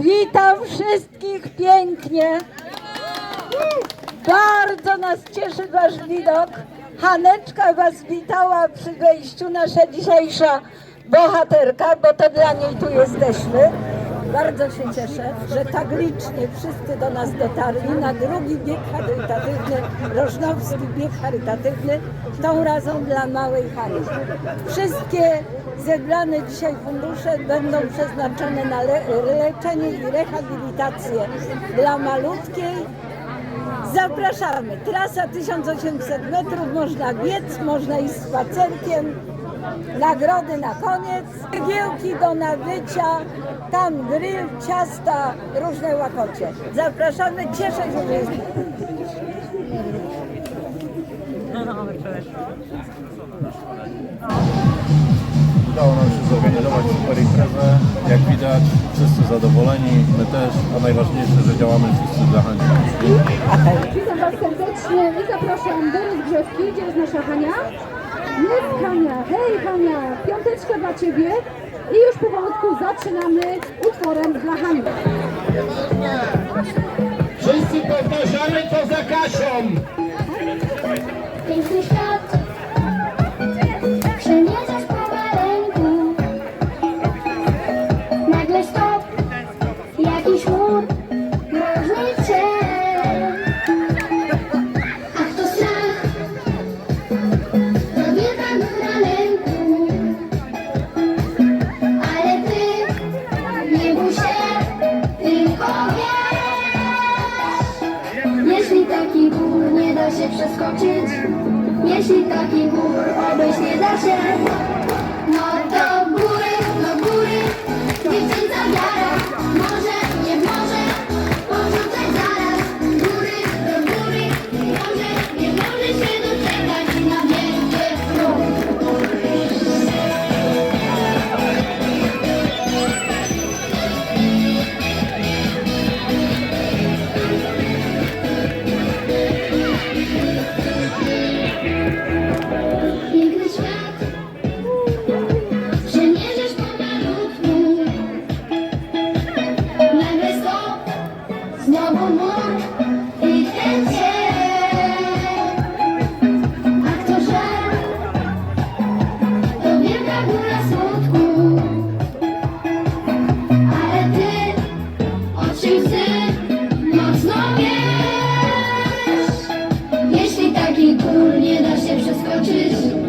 Witam wszystkich pięknie. Bardzo nas cieszy Wasz widok. Haneczka Was witała przy wejściu, nasza dzisiejsza bohaterka, bo to dla niej tu jesteśmy. Bardzo się cieszę, że tak licznie wszyscy do nas dotarli na drugi bieg charytatywny, Rożnowski bieg charytatywny, tą razą dla Małej Hani. Wszystkie zebrane dzisiaj fundusze będą przeznaczone na le leczenie i rehabilitację dla malutkiej Zapraszamy. Trasa 1800 metrów, można biec, można iść spacerkiem. Nagrody na koniec, cegiełki do nabycia, tam grill, ciasta, różne łakocie. Zapraszamy, cieszę się, że jest. Udało nam się zorganizować super imprezę. Jak widać, wszyscy zadowoleni, my też, a najważniejsze, że działamy wszyscy dla Hani. Witam Was serdecznie i zapraszam do rozgrzewki. Gdzie jest nasza Hania? Jest Hania. Hej Hania, piąteczka dla Ciebie. I już powolutku zaczynamy utworem dla Hani. Wszyscy powtarzamy to za Kasią. Da się przeskoczyć, jeśli taki mur obejść nie da się, Eu.